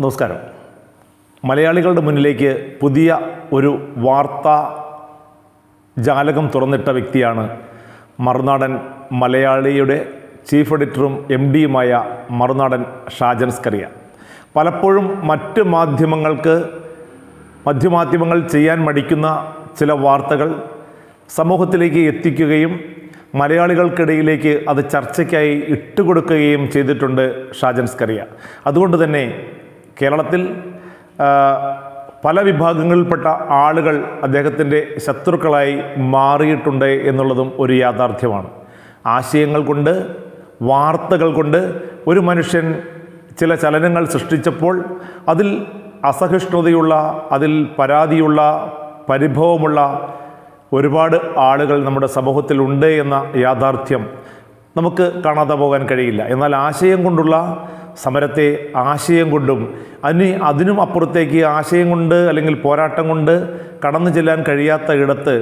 നമസ്കാരം. മലയാളികളുടെ മുന്നിലേക്ക് പുതിയ ഒരു വാർത്താ ജാലകം തുറന്നിട്ട വ്യക്തിയാണ് മറുനാടൻ മലയാളിയുടെ ചീഫ് എഡിറ്ററും എം ഡിയുമായ മറുനാടൻ ഷാജൻ സ്കറിയ. പലപ്പോഴും മറ്റ് മാധ്യമങ്ങൾക്ക് മധ്യമാധ്യമങ്ങൾ ചെയ്യാൻ മടിക്കുന്ന ചില വാർത്തകൾ സമൂഹത്തിലേക്ക് എത്തിക്കുകയും മലയാളികൾക്കിടയിലേക്ക് അത് ചർച്ചയ്ക്കായി ഇട്ടുകൊടുക്കുകയും ചെയ്തിട്ടുണ്ട് ഷാജൻ സ്കറിയ. അതുകൊണ്ട് തന്നെ കേരളത്തിൽ പല വിഭാഗങ്ങളിൽപ്പെട്ട ആളുകൾ അദ്ദേഹത്തിന്റെ ശത്രുക്കളായി മാറിയിട്ടുണ്ട് എന്നുള്ളതും ഒരു യാഥാർത്ഥ്യമാണ്. ആശയങ്ങൾ കൊണ്ട് വാർത്തകൾ കൊണ്ട് ഒരു മനുഷ്യൻ ചില ചലനങ്ങൾ സൃഷ്ടിച്ചപ്പോൾ അതിൽ അസഹിഷ്ണുതയുള്ള അതിൽ പരാതിയുള്ള പരിഭവമുള്ള ഒരുപാട് ആളുകൾ നമ്മുടെ സമൂഹത്തിലുണ്ട് എന്ന യാഥാർത്ഥ്യം നമുക്ക് കാണാതെ പോകാൻ കഴിയില്ല. എന്നാൽ ആശയം കൊണ്ടുള്ള സമരത്തെ ആശയം കൊണ്ടും അതിന് അതിനും അപ്പുറത്തേക്ക് ആശയം കൊണ്ട് അല്ലെങ്കിൽ പോരാട്ടം കൊണ്ട് കടന്നു ചെല്ലാൻ കഴിയാത്ത ഇടത്ത്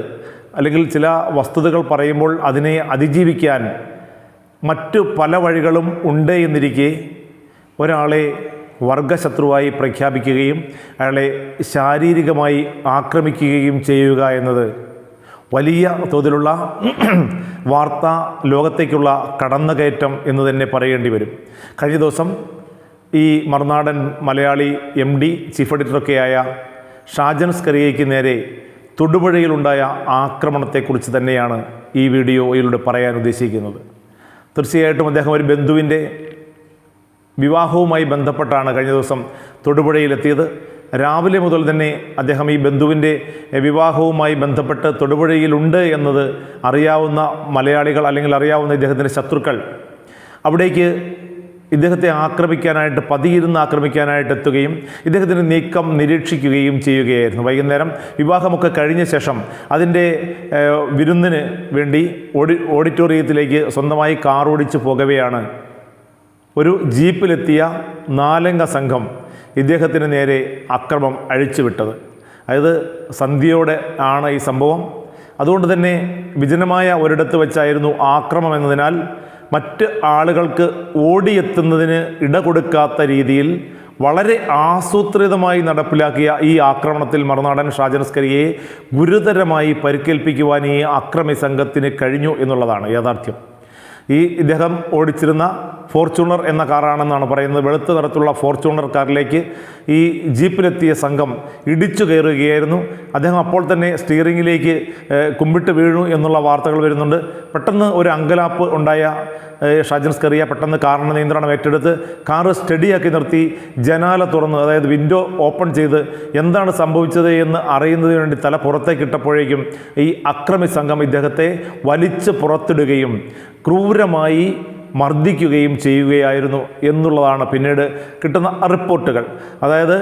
അല്ലെങ്കിൽ ചില വസ്തുതകൾ പറയുമ്പോൾ അതിനെ അതിജീവിക്കാൻ മറ്റു പല വഴികളും ഉണ്ട് എന്നിരിക്കെ ഒരാളെ വർഗശത്രുവായി പ്രഖ്യാപിക്കുകയും അയാളെ ശാരീരികമായി ആക്രമിക്കുകയും ചെയ്യുക എന്നത് വലിയ തോതിലുള്ള വാർത്താ ലോകത്തേക്കുള്ള കടന്നുകയറ്റം എന്ന് തന്നെ പറയേണ്ടി വരും. കഴിഞ്ഞ ദിവസം ഈ Marunadan Malayali M D chief എഡിറ്ററൊക്കെയായ Shajan സ്കറിയയ്ക്ക് നേരെ തൊടുപുഴയിലുണ്ടായ ആക്രമണത്തെക്കുറിച്ച് തന്നെയാണ് ഈ വീഡിയോയിലൂടെ പറയാൻ ഉദ്ദേശിക്കുന്നത്. തീർച്ചയായിട്ടും അദ്ദേഹം ഒരു ബന്ധുവിന്റെ വിവാഹവുമായി ബന്ധപ്പെട്ടാണ് കഴിഞ്ഞ ദിവസം തൊടുപുഴയിലെത്തിയത്. രാവിലെ മുതൽ തന്നെ അദ്ദേഹം ഈ ബന്ധുവിന്റെ വിവാഹവുമായി ബന്ധപ്പെട്ട് തൊടുപുഴയിലുണ്ട് എന്നത് അറിയാവുന്ന മലയാളികൾ അല്ലെങ്കിൽ അറിയാവുന്ന ഇദ്ദേഹത്തിന്റെ ശത്രുക്കൾ. അവിടേക്ക് ഇദ്ദേഹത്തെ ആക്രമിക്കാനായിട്ട് പതിയിരുന്ന് ആക്രമിക്കാനായിട്ട് എത്തുകയും ഇദ്ദേഹത്തിന്റെ നീക്കം നിരീക്ഷിക്കുകയും ചെയ്യുകയായിരുന്നു. വൈകുന്നേരം വിവാഹമൊക്കെ കഴിഞ്ഞ ശേഷം അതിന്റെ വിരുന്നിന് വേണ്ടി ഓഡി ഓഡിറ്റോറിയത്തിലേക്ക് സ്വന്തമായി കാർ ഓടിച്ച് പോകവെയാണ് ഒരു ജീപ്പിലെത്തിയ നാലംഗ സംഘം. ഇദ്ദേഹത്തിന് നേരെ അക്രമം അഴിച്ചുവിട്ടത്. അതായത് സന്ധ്യയോടെ ആണ് ഈ സംഭവം. അതുകൊണ്ട് തന്നെ വിജനമായ ഒരിടത്ത് വെച്ചായിരുന്നു ആക്രമം എന്നതിനാൽ മറ്റ് ആളുകൾക്ക് ഓടിയെത്തുന്നതിന് ഇട കൊടുക്കാത്ത രീതിയിൽ വളരെ ആസൂത്രിതമായി നടപ്പിലാക്കിയ ഈ ആക്രമണത്തിൽ മറുനാടൻ ഷാജനസ്കരിയെ ഗുരുതരമായി പരിക്കേൽപ്പിക്കുവാൻ ഈ അക്രമി സംഘത്തിന് കഴിഞ്ഞു എന്നുള്ളതാണ് യാഥാർത്ഥ്യം. ഈ ഇദ്ദേഹം ഓടിച്ചിരുന്ന ഫോർച്യൂണർ എന്ന കാറാണെന്നാണ് പറയുന്നത്. വെളുത്ത നിറത്തുള്ള ഫോർച്യൂണർ കാറിലേക്ക് ഈ ജീപ്പിലെത്തിയ സംഘം ഇടിച്ചു കയറുകയായിരുന്നു. അദ്ദേഹം അപ്പോൾ തന്നെ സ്റ്റിയറിങ്ങിലേക്ക് കുമ്പിട്ട് വീണു എന്നുള്ള വാർത്തകൾ വരുന്നുണ്ട്. പെട്ടെന്ന് ഒരു അങ്കലാപ്പ് ഉണ്ടായ ഷാജൻ സ്കറിയ പെട്ടെന്ന് കാറിന് നിയന്ത്രണം ഏറ്റെടുത്ത് കാറ് സ്റ്റഡിയാക്കി നിർത്തി ജനാല തുറന്ന് അതായത് വിൻഡോ ഓപ്പൺ ചെയ്ത് എന്താണ് സംഭവിച്ചത് എന്ന് അറിയുന്നതിന് വേണ്ടി തല പുറത്തേക്ക് ഇട്ടപ്പോഴേക്കും ഈ അക്രമി സംഘം ഇദ്ദേഹത്തെ വലിച്ച് പുറത്തിടുകയും ക്രൂരമായി മർദ്ദിക്കുകയും ചെയ്യുകയായിരുന്നു എന്നുള്ളതാണ് പിന്നീട് കിട്ടുന്ന റിപ്പോർട്ടുകൾ. അതായത്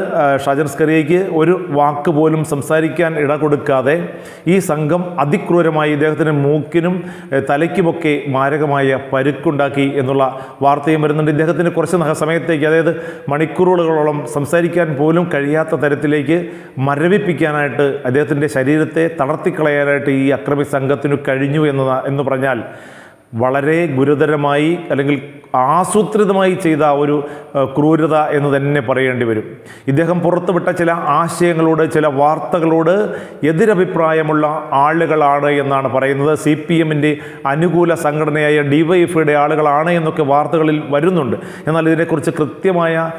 ഷാജൻ സ്കറിയയ്ക്ക് ഒരു വാക്ക് പോലും സംസാരിക്കാൻ ഇട കൊടുക്കാതെ ഈ സംഘം അതിക്രൂരമായി ഇദ്ദേഹത്തിന് മൂക്കിനും തലയ്ക്കുമൊക്കെ മാരകമായ പരുക്കുണ്ടാക്കി എന്നുള്ള വാർത്തയും വരുന്നുണ്ട്. ഇദ്ദേഹത്തിന് കുറച്ച് സമയത്തേക്ക് അതായത് മണിക്കൂറുകളോളം സംസാരിക്കാൻ പോലും കഴിയാത്ത തരത്തിലേക്ക് മരവിപ്പിക്കാനായിട്ട് അദ്ദേഹത്തിന്റെ ശരീരത്തെ തളർത്തിക്കളയാനായിട്ട് ഈ അക്രമി സംഘത്തിനു കഴിഞ്ഞു എന്ന് പറഞ്ഞാൽ വളരെ ഗുരുതരമായി അല്ലെങ്കിൽ ആസൂത്രിതമായി ചെയ്ത ഒരു ക്രൂരത എന്ന് തന്നെ പറയേണ്ടി വരും. ഇദ്ദേഹം പുറത്തുവിട്ട ചില ആശയങ്ങളോട് ചില വാർത്തകളോട് എതിരഭിപ്രായമുള്ള ആളുകളാണ് എന്നാണ് പറയുന്നത്. സി പി എമ്മിന്റെ അനുകൂല സംഘടനയായ ഡിവൈഎഫ്ഐയുടെ ആളുകളാണ് എന്നൊക്കെ വാർത്തകളിൽ വരുന്നുണ്ട്. എന്നാൽ ഇതിനെക്കുറിച്ച് കൃത്യമായ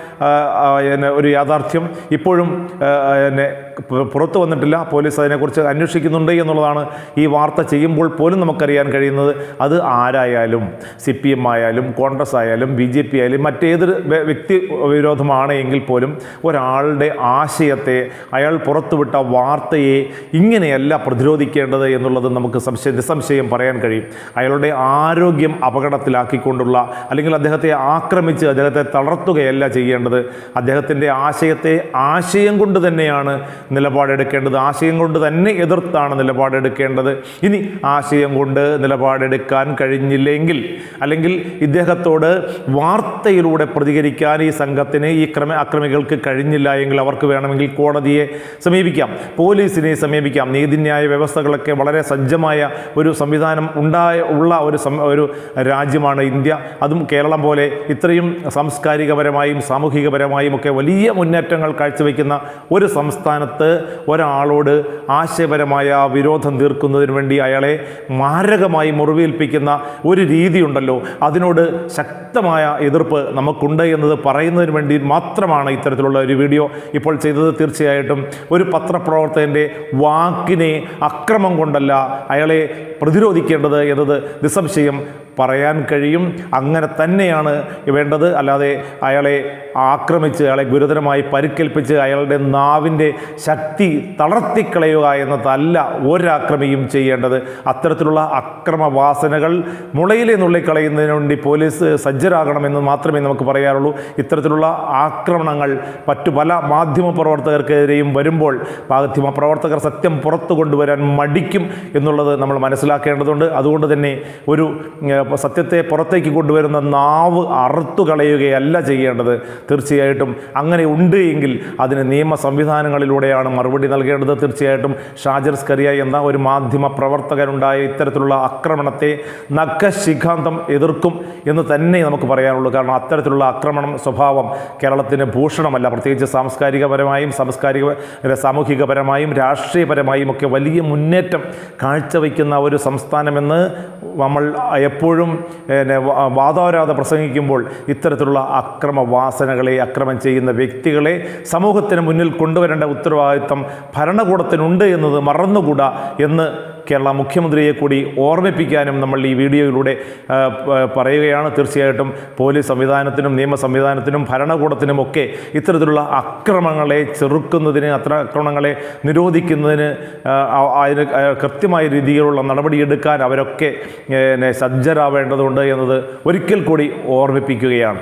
ഒരു യാഥാർത്ഥ്യം ഇപ്പോഴും പുറത്തു വന്നിട്ടില്ല. പോലീസ് അതിനെക്കുറിച്ച് അന്വേഷിക്കുന്നുണ്ട് എന്നുള്ളതാണ് ഈ വാർത്ത ചെയ്യുമ്പോൾ പോലും നമുക്കറിയാൻ കഴിയുന്നത്. അത് ആരായാലും സി പി എം ആയാലും കോൺഗ്രസ് ആയാലും ബി ജെ പി ആയാലും മറ്റേതൊരു വ്യക്തി വിരോധമാണ് എങ്കിൽ പോലും ഒരാളുടെ ആശയത്തെ അയാൾ പുറത്തുവിട്ട വാർത്തയെ ഇങ്ങനെയല്ല പ്രതിരോധിക്കേണ്ടത് എന്നുള്ളത് നമുക്ക് സംശയം നിസ്സംശയം പറയാൻ കഴിയും. അയാളുടെ ആരോഗ്യം അപകടത്തിലാക്കിക്കൊണ്ടുള്ള അല്ലെങ്കിൽ അദ്ദേഹത്തെ ആക്രമിച്ച് അദ്ദേഹത്തെ തളർത്തുകയല്ല ചെയ്യേണ്ടത്. അദ്ദേഹത്തിന്റെ ആശയത്തെ ആശയം കൊണ്ട് തന്നെയാണ് നിലപാടെടുക്കേണ്ടത്. ആശയം കൊണ്ട് തന്നെ എതിർത്താണ് നിലപാടെടുക്കേണ്ടത്. ഇനി ആശയം കൊണ്ട് നിലപാടെടുക്കാൻ കഴിഞ്ഞില്ലെങ്കിൽ അല്ലെങ്കിൽ ഇദ്ദേഹത്തോട് വാർത്തയിലൂടെ പ്രതികരിക്കാൻ ഈ സംഘത്തിന് ഈ ക്രമ അക്രമികൾക്ക് കഴിഞ്ഞില്ല എങ്കിൽ അവർക്ക് വേണമെങ്കിൽ കോടതിയെ സമീപിക്കാം. പോലീസിനെ സമീപിക്കാം. നീതിന്യായ വ്യവസ്ഥകളൊക്കെ വളരെ സജ്ജമായ ഒരു സംവിധാനം ഉണ്ടായ ഉള്ള ഒരു ഒരു രാജ്യമാണ് ഇന്ത്യ. അതും കേരളം പോലെ ഇത്രയും സാംസ്കാരികപരമായും സാമൂഹികപരമായും ഒക്കെ വലിയ മുന്നേറ്റങ്ങൾ കാഴ്ചവെക്കുന്ന ഒരു സംസ്ഥാനത്ത് ഒരാളോട് ആശയപരമായ വിരോധം തീർക്കുന്നതിന് വേണ്ടി അയാളെ മാരകമായി മുറിവേൽപ്പിക്കുന്ന ഒരു രീതിയുണ്ടല്ലോ. അതിനോട് ശക്തമായ എതിർപ്പ് നമുക്കുണ്ട് എന്നത് പറയുന്നതിന് വേണ്ടി മാത്രമാണ് ഇത്തരത്തിലുള്ള ഒരു വീഡിയോ ഇപ്പോൾ ചെയ്തത്. തീർച്ചയായിട്ടും ഒരു പത്രപ്രവർത്തകന്റെ വാക്കിനെ അക്രമം കൊണ്ടല്ല അയാളെ പ്രതിരോധിക്കേണ്ടത് എന്നത് നിസ്സംശയം പറയാൻ കഴിയും. അങ്ങനെ തന്നെയാണ് വേണ്ടത്. അല്ലാതെ അയാളെ ആക്രമിച്ച് അയാളെ ഗുരുതരമായി പരിക്കേൽപ്പിച്ച് അയാളുടെ നാവിന്റെ ശക്തി തളർത്തിക്കളയുക എന്നതല്ല ഒരാക്രമിയും ചെയ്യേണ്ടത്. അത്തരത്തിലുള്ള അക്രമവാസനകൾ മുളയിലെ നുള്ളിക്കളയുന്നതിന് വേണ്ടി പോലീസ് സജ്ജരാകണമെന്ന് മാത്രമേ നമുക്ക് പറയാറുള്ളൂ. ഇത്തരത്തിലുള്ള ആക്രമണങ്ങൾ മറ്റു പല മാധ്യമ പ്രവർത്തകർക്കെതിരെയും വരുമ്പോൾ മാധ്യമ പ്രവർത്തകർ സത്യം പുറത്തു കൊണ്ടുവരാൻ മടിക്കും എന്നുള്ളത് നമ്മൾ മനസ്സിലാക്കേണ്ടതുണ്ട്. അതുകൊണ്ട് തന്നെ ഒരു സത്യത്തെ പുറത്തേക്ക് കൊണ്ടുവരുന്ന നാവ് അറുത്തു കളയുകയല്ല ചെയ്യേണ്ടത്. തീർച്ചയായിട്ടും അങ്ങനെ ഉണ്ട് എങ്കിൽ അതിന് നിയമ സംവിധാനങ്ങളിലൂടെയാണ് മറുപടി നൽകേണ്ടത്. തീർച്ചയായിട്ടും ഷാജർ സ്കറിയ എന്ന ഒരു മാധ്യമ പ്രവർത്തകനുണ്ടായ ഇത്തരത്തിലുള്ള ആക്രമണത്തെ നഖശിഖാന്തം എതിർക്കും എന്ന് തന്നെ നമുക്ക് പറയാനുള്ളൂ. കാരണം അത്തരത്തിലുള്ള ആക്രമണം സ്വഭാവം കേരളത്തിന് ഭൂഷണമല്ല. പ്രത്യേകിച്ച് സാംസ്കാരികപരമായും സാംസ്കാരിക സാമൂഹികപരമായും രാഷ്ട്രീയപരമായും ഒക്കെ വലിയ മുന്നേറ്റം കാഴ്ചവെക്കുന്ന ഒരു സംസ്ഥാനമെന്ന് നമ്മൾ എപ്പോഴും പിന്നെ വാദോരാതെ പ്രസംഗിക്കുമ്പോൾ ഇത്തരത്തിലുള്ള അക്രമവാസനകളെ അക്രമം ചെയ്യുന്ന വ്യക്തികളെ സമൂഹത്തിന് മുന്നിൽ കൊണ്ടുവരേണ്ട ഉത്തരവാദിത്തം ഭരണകൂടത്തിനുണ്ട് എന്നത് മറന്നുകൂടാ എന്ന് കേരള മുഖ്യമന്ത്രിയെ കൂടി ഓർമ്മിപ്പിക്കാനും നമ്മൾ ഈ വീഡിയോയിലൂടെ പറയുകയാണ്. തീർച്ചയായിട്ടും പോലീസ് സംവിധാനത്തിനും നിയമ സംവിധാനത്തിനും ഭരണകൂടത്തിനുമൊക്കെ ഇത്തരത്തിലുള്ള അക്രമങ്ങളെ ചെറുക്കുന്നതിന് അത്ര അക്രമങ്ങളെ നിരോധിക്കുന്നതിന് അതിന് കൃത്യമായ രീതിയിലുള്ള നടപടിയെടുക്കാൻ അവരൊക്കെ സജ്ജരാവേണ്ടതുണ്ട് എന്നത് ഒരിക്കൽ കൂടി ഓർമ്മിപ്പിക്കുകയാണ്.